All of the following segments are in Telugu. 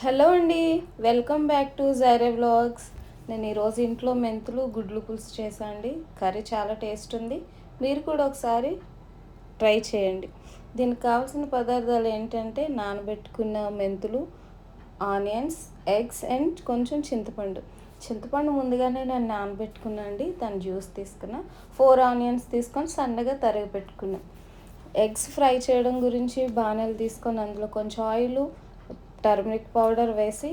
హలో అండి welcome back to Jaire vlogs నేను ఈరోజు ఇంట్లో మెంతులు గుడ్లు పులుసు చేశాను అండి. కర్రీ చాలా టేస్ట్ ఉంది. మీరు కూడా ఒకసారి ట్రై చేయండి. దీనికి కావాల్సిన పదార్థాలు ఏంటంటే నానబెట్టుకున్న మెంతులు ఆనియన్స్ ఎగ్స్ అండ్ కొంచెం చింతపండు. చింతపండు ముందుగానే నేను నానబెట్టుకున్నా అండి. దాని జ్యూస్ తీసుకున్నా. ఫోర్ ఆనియన్స్ తీసుకొని సన్నగా తరిగి పెట్టుకున్నా. ఎగ్స్ ఫ్రై చేయడం గురించి బాణలు తీసుకొని అందులో కొంచెం ఆయిల్ టర్మరిక్ పౌడర్ వేసి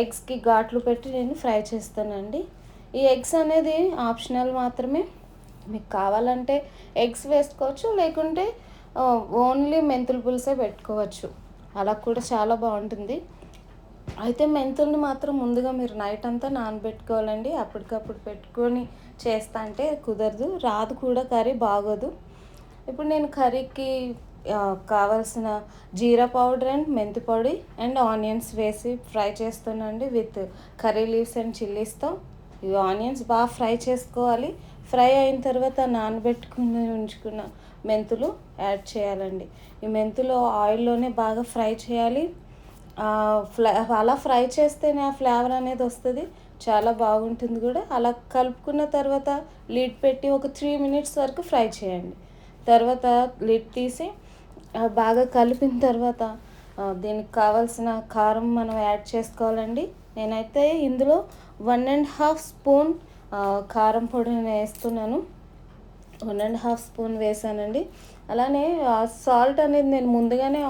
ఎగ్స్కి ఘాట్లు పెట్టి నేను ఫ్రై చేస్తానండి. ఈ ఎగ్స్ అనేది ఆప్షనల్ మాత్రమే. మీకు కావాలంటే ఎగ్స్ వేసుకోవచ్చు లేకుంటే ఓన్లీ మెంతులు పులుసే పెట్టుకోవచ్చు. అలా కూడా చాలా బాగుంటుంది. అయితే మెంతుల్ని మాత్రం ముందుగా మీరు నైట్ అంతా నానబెట్టుకోవాలండి. అప్పటికప్పుడు పెట్టుకొని చేస్తా అంటే కుదరదు. రాదు కూడా కర్రీ బాగోదు. ఇప్పుడు నేను కర్రీకి కావలసిన జీరా పౌడర్ అండ్ మెంతి పొడి అండ్ ఆనియన్స్ వేసి ఫ్రై చేస్తానండి విత్ కర్రీ లీవ్స్ అండ్ చిల్లీస్తో. ఈ ఆనియన్స్ బాగా ఫ్రై చేసుకోవాలి. ఫ్రై అయిన తర్వాత నానబెట్టుకుని ఉంచుకున్న మెంతులు యాడ్ చేయాలండి. ఈ మెంతులు ఆయిల్లోనే బాగా ఫ్రై చేయాలి. ఫ్లై అలా ఫ్రై చేస్తేనే ఆ ఫ్లేవర్ అనేది వస్తుంది. చాలా బాగుంటుంది కూడా. అలా కలుపుకున్న తర్వాత లిడ్ పెట్టి ఒక త్రీ మినిట్స్ వరకు ఫ్రై చేయండి. తర్వాత లిడ్ తీసి బాగా కలిపిన తర్వాత దీనికి కావాల్సిన కారం మనం యాడ్ చేసుకోవాలండి. నేనైతే ఇందులో వన్ అండ్ హాఫ్ స్పూన్ కారం పొడిని వేస్తున్నాను. వన్ అండ్ హాఫ్ స్పూన్ వేసానండి. అలానే సాల్ట్ అనేది నేను ముందుగానే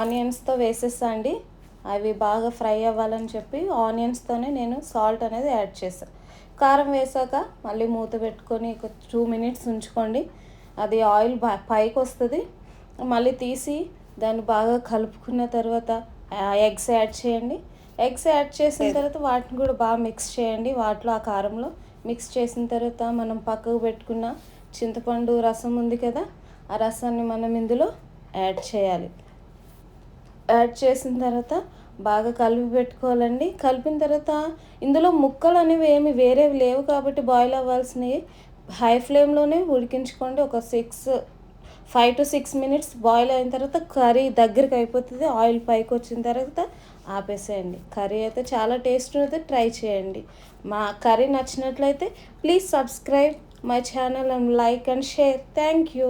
ఆనియన్స్తో వేసేస్తా అండి. అవి బాగా ఫ్రై అవ్వాలని చెప్పి ఆనియన్స్తోనే నేను సాల్ట్ అనేది యాడ్ చేసాను కారం వేసాక మళ్ళీ మూత పెట్టుకొని ఒక టూ మినిట్స్ ఉంచుకోండి. అది ఆయిల్ పైకి వస్తుంది మళ్ళీ తీసి దాన్ని బాగా కలుపుకున్న తర్వాత ఎగ్స్ యాడ్ చేయండి. ఎగ్స్ యాడ్ చేసిన తర్వాత వాటిని కూడా బాగా మిక్స్ చేయండి. వాటిలో ఆ కారంలో మిక్స్ చేసిన తర్వాత మనం పక్కకు పెట్టుకున్న చింతపండు రసం ఉంది కదా ఆ రసాన్ని మనం ఇందులో యాడ్ చేయాలి. యాడ్ చేసిన తర్వాత బాగా కలిపి పెట్టుకోవాలండి. కలిపిన తర్వాత ఇందులో ముక్కలు అనేవి ఏమి వేరేవి లేవు కాబట్టి బాయిల్ అవ్వాల్సినవి. హై ఫ్లేమ్లోనే ఉడికించుకోండి. ఒక six five two six minutes boil అయిన తర్వాత కర్రీ దగ్గరికి అయిపోతుంది. ఆయిల్ పైకి వచ్చిన తర్వాత ఆపేసేయండి. కర్రీ అయితే చాలా టేస్ట్ అయితే ట్రై చేయండి. మా కర్రీ నచ్చినట్లయితే please subscribe my channel and like and share. Thank you.